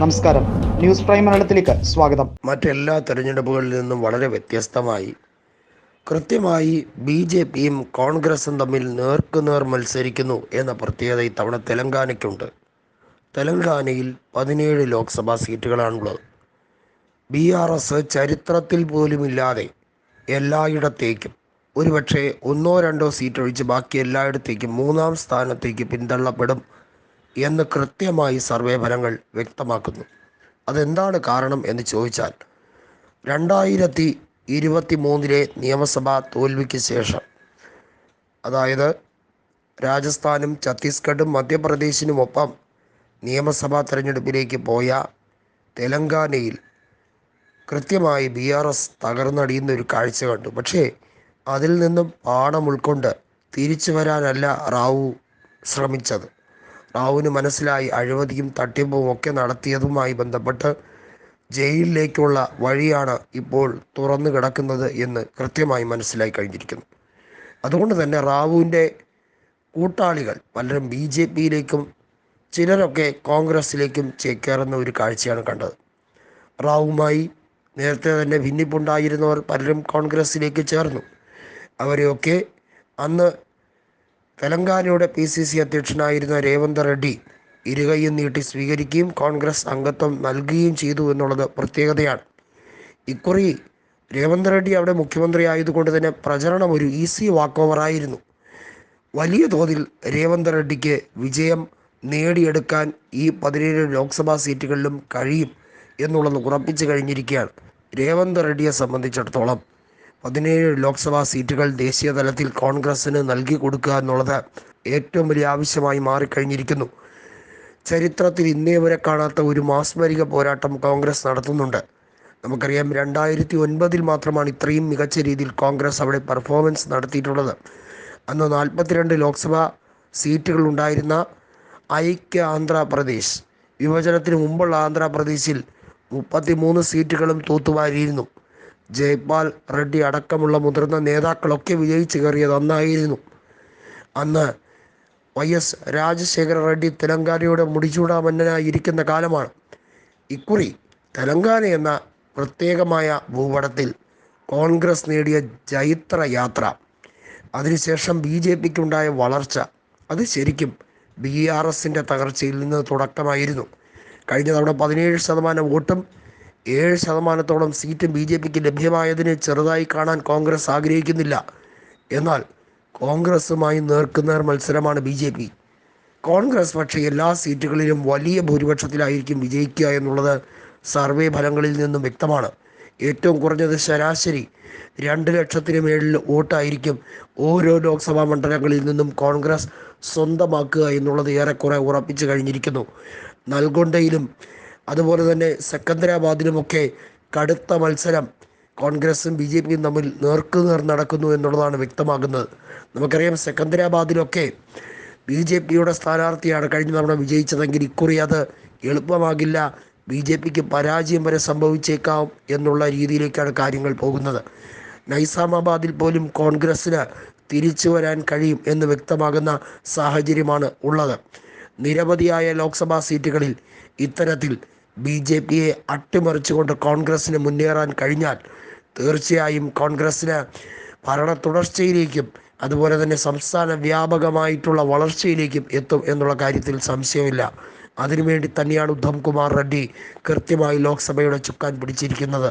നമസ്കാരം. News prime മലയാളത്തിലേക്ക് സ്വാഗതം. മറ്റെല്ലാ തെരഞ്ഞെടുപ്പുകളിൽ നിന്നും വളരെ വ്യത്യസ്തമായി കൃത്യമായി ബി ജെ പിയും കോൺഗ്രസും തമ്മിൽ നേർക്കുനേർ മത്സരിക്കുന്നു എന്ന പ്രത്യേകത ഇത്തവണ തെലങ്കാനയ്ക്കുണ്ട്. തെലങ്കാനയിൽ പതിനേഴ് ലോക്സഭാ സീറ്റുകളാണുള്ളത്. ബി ആർ എസ് ചരിത്രത്തിൽ പോലുമില്ലാതെ എല്ലായിടത്തേക്കും ഒരുപക്ഷെ ഒന്നോ രണ്ടോ സീറ്റ് ഒഴിച്ച് ബാക്കി എല്ലായിടത്തേക്കും മൂന്നാം സ്ഥാനത്തേക്ക് പിന്തള്ളപ്പെടും എന്ന് കൃത്യമായി സർവേ ഫലങ്ങൾ വ്യക്തമാക്കുന്നു. അതെന്താണ് കാരണം എന്ന് ചോദിച്ചാൽ രണ്ടായിരത്തി ഇരുപത്തി മൂന്നിലെ നിയമസഭാ തോൽവിക്ക് ശേഷം അതായത് രാജസ്ഥാനും ഛത്തീസ്ഗഡും മധ്യപ്രദേശിനുമൊപ്പം നിയമസഭാ തെരഞ്ഞെടുപ്പിലേക്ക് പോയ തെലങ്കാനയിൽ കൃത്യമായി ബി ആർ എസ് തകർന്നടിയുന്ന ഒരു കാഴ്ച കണ്ടു. പക്ഷേ അതിൽ നിന്നും പാഠം ഉൾക്കൊണ്ട് തിരിച്ചു വരാനല്ല റാവു ശ്രമിച്ചത്. റാവുവിന് മനസ്സിലായി അഴിമതിയും തട്ടിപ്പും ഒക്കെ നടത്തിയതുമായി ബന്ധപ്പെട്ട് ജയിലിലേക്കുള്ള വഴിയാണ് ഇപ്പോൾ തുറന്നു കിടക്കുന്നത് എന്ന് കൃത്യമായി മനസ്സിലായി കഴിഞ്ഞിരിക്കുന്നു. അതുകൊണ്ട് തന്നെ റാവുവിന്റെ കൂട്ടാളികൾ പലരും ബി ജെ പിയിലേക്കും ചിലരൊക്കെ കോൺഗ്രസിലേക്കും ചേക്കേറുന്ന ഒരു കാഴ്ചയാണ് കണ്ടത്. റാവുമായി നേരത്തെ തന്നെ ഭിന്നിപ്പുണ്ടായിരുന്നവർ പലരും കോൺഗ്രസിലേക്ക് ചേർന്നു. അവരെയൊക്കെ അന്ന് തെലങ്കാനയുടെ പി സി സി അധ്യക്ഷനായിരുന്ന രേവന്ത് റെഡ്ഡി ഇരുകൈയും നീട്ടി സ്വീകരിക്കുകയും കോൺഗ്രസ് അംഗത്വം നൽകുകയും ചെയ്തു എന്നുള്ളത് പ്രത്യേകതയാണ്. ഇക്കുറി രേവന്ത് റെഡ്ഡി അവിടെ മുഖ്യമന്ത്രി ആയതുകൊണ്ട് തന്നെ പ്രചരണം ഒരു ഈസി വാക്ക് ഓവറായിരുന്നു വലിയ തോതിൽ രേവന്ത് റെഡ്ഡിക്ക് വിജയം നേടിയെടുക്കാൻ ഈ പതിനേഴ് ലോക്സഭാ സീറ്റുകളിലും കഴിയും എന്നുള്ളത് ഉറപ്പിച്ചു കഴിഞ്ഞിരിക്കുകയാണ് രേവന്ത് റെഡ്ഡിയെ സംബന്ധിച്ചിടത്തോളം. പതിനേഴ് ലോക്സഭാ സീറ്റുകൾ ദേശീയ തലത്തിൽ കോൺഗ്രസ്സിന് നൽകി കൊടുക്കുക എന്നുള്ളത് ഏറ്റവും വലിയ ആവശ്യമായി മാറിക്കഴിഞ്ഞിരിക്കുന്നു. ചരിത്രത്തിൽ ഇന്നേ വരെ കാണാത്ത ഒരു മാസ്മരിക പോരാട്ടം കോൺഗ്രസ് നടത്തുന്നുണ്ട്. നമുക്കറിയാം രണ്ടായിരത്തി ഒൻപതിൽ മാത്രമാണ് ഇത്രയും മികച്ച രീതിയിൽ കോൺഗ്രസ് അവിടെ പെർഫോമൻസ് നടത്തിയിട്ടുള്ളത്. അന്ന് നാൽപ്പത്തിരണ്ട് ലോക്സഭാ സീറ്റുകൾ ഉണ്ടായിരുന്ന ഐക്യ ആന്ധ്രാപ്രദേശ് വിഭജനത്തിന് മുമ്പുള്ള ആന്ധ്രാപ്രദേശിൽ മുപ്പത്തിമൂന്ന് സീറ്റുകളും തൂത്തുവാരിയിരുന്നു. ജയ്പാൽ റെഡ്ഡി അടക്കമുള്ള മുതിർന്ന നേതാക്കളൊക്കെ വിജയിച്ചു കയറിയത് അന്നായിരുന്നു. അന്ന് വൈ എസ് രാജശേഖര റെഡ്ഡി തെലങ്കാനയുടെ മുടിചൂടാമന്നനായി ഇരിക്കുന്ന കാലമാണ്. ഇക്കുറി തെലങ്കാന എന്ന പ്രത്യേകമായ ഭൂപടത്തിൽ കോൺഗ്രസ് നേടിയ ജൈത്ര യാത്ര. അതിനുശേഷം ബി ജെ പിക്കുണ്ടായ വളർച്ച. അത് ശരിക്കും ബി ആർ എസിന്റെ തകർച്ചയിൽ നിന്ന് തുടക്കമായിരുന്നു. കഴിഞ്ഞ തവണ പതിനേഴ് ശതമാനം വോട്ടും ഏഴ് ശതമാനത്തോളം സീറ്റും ബി ജെ പിക്ക് ലഭ്യമായതിനെ ചെറുതായി കാണാൻ കോൺഗ്രസ് ആഗ്രഹിക്കുന്നില്ല. എന്നാൽ കോൺഗ്രസുമായി നേർക്കുനേർ മത്സരമാണ് ബി ജെ പി. കോൺഗ്രസ് പക്ഷേ എല്ലാ സീറ്റുകളിലും വലിയ ഭൂരിപക്ഷത്തിലായിരിക്കും വിജയിക്കുക എന്നുള്ളത് സർവേ ഫലങ്ങളിൽ നിന്നും വ്യക്തമാണ്. ഏറ്റവും കുറഞ്ഞത് ശരാശരി രണ്ട് ലക്ഷത്തിന് മേളിൽ വോട്ടായിരിക്കും ഓരോ ലോക്സഭാ മണ്ഡലങ്ങളിൽ നിന്നും കോൺഗ്രസ് സ്വന്തമാക്കുക എന്നുള്ളത് ഏറെക്കുറെ ഉറപ്പിച്ചു കഴിഞ്ഞിരിക്കുന്നു. നൽഗൊണ്ടയിലും അതുപോലെ തന്നെ സെക്കന്ദരാബാദിലുമൊക്കെ കടുത്ത മത്സരം കോൺഗ്രസും ബി ജെ പിയും തമ്മിൽ നേർക്കുനേർ നടക്കുന്നു എന്നുള്ളതാണ് വ്യക്തമാകുന്നത്. നമുക്കറിയാം സെക്കന്ദരാബാദിലൊക്കെ ബി ജെ പിയുടെ സ്ഥാനാർത്ഥിയാണ് കഴിഞ്ഞ തവണ വിജയിച്ചതെങ്കിൽ ഇക്കുറി അത് എളുപ്പമാകില്ല. ബി ജെ പിക്ക് പരാജയം വരെ സംഭവിച്ചേക്കാം എന്നുള്ള രീതിയിലേക്കാണ് കാര്യങ്ങൾ പോകുന്നത്. നൈസാമാബാദിൽ പോലും കോൺഗ്രസ്സിന് തിരിച്ചു വരാൻ കഴിയും എന്ന് വ്യക്തമാകുന്ന സാഹചര്യമാണ് ഉള്ളത്. നിരവധിയായ ലോക്സഭാ സീറ്റുകളിൽ ഇത്തരത്തിൽ ബി ജെ പിയെ അട്ടിമറിച്ചുകൊണ്ട് കോൺഗ്രസ്സിന് മുന്നേറാൻ കഴിഞ്ഞാൽ തീർച്ചയായും കോൺഗ്രസ്സിന് ഭരണ തുടർച്ചയിലേക്കും അതുപോലെ തന്നെ സംസ്ഥാന വ്യാപകമായിട്ടുള്ള വളർച്ചയിലേക്കും എത്തും എന്നുള്ള കാര്യത്തിൽ സംശയമില്ല. അതിനുവേണ്ടി തന്നെയാണ് ഉദ്ധം കുമാർ റെഡ്ഡി കൃത്യമായി ലോക്സഭയുടെ ചുക്കാൻ പിടിച്ചിരിക്കുന്നത്.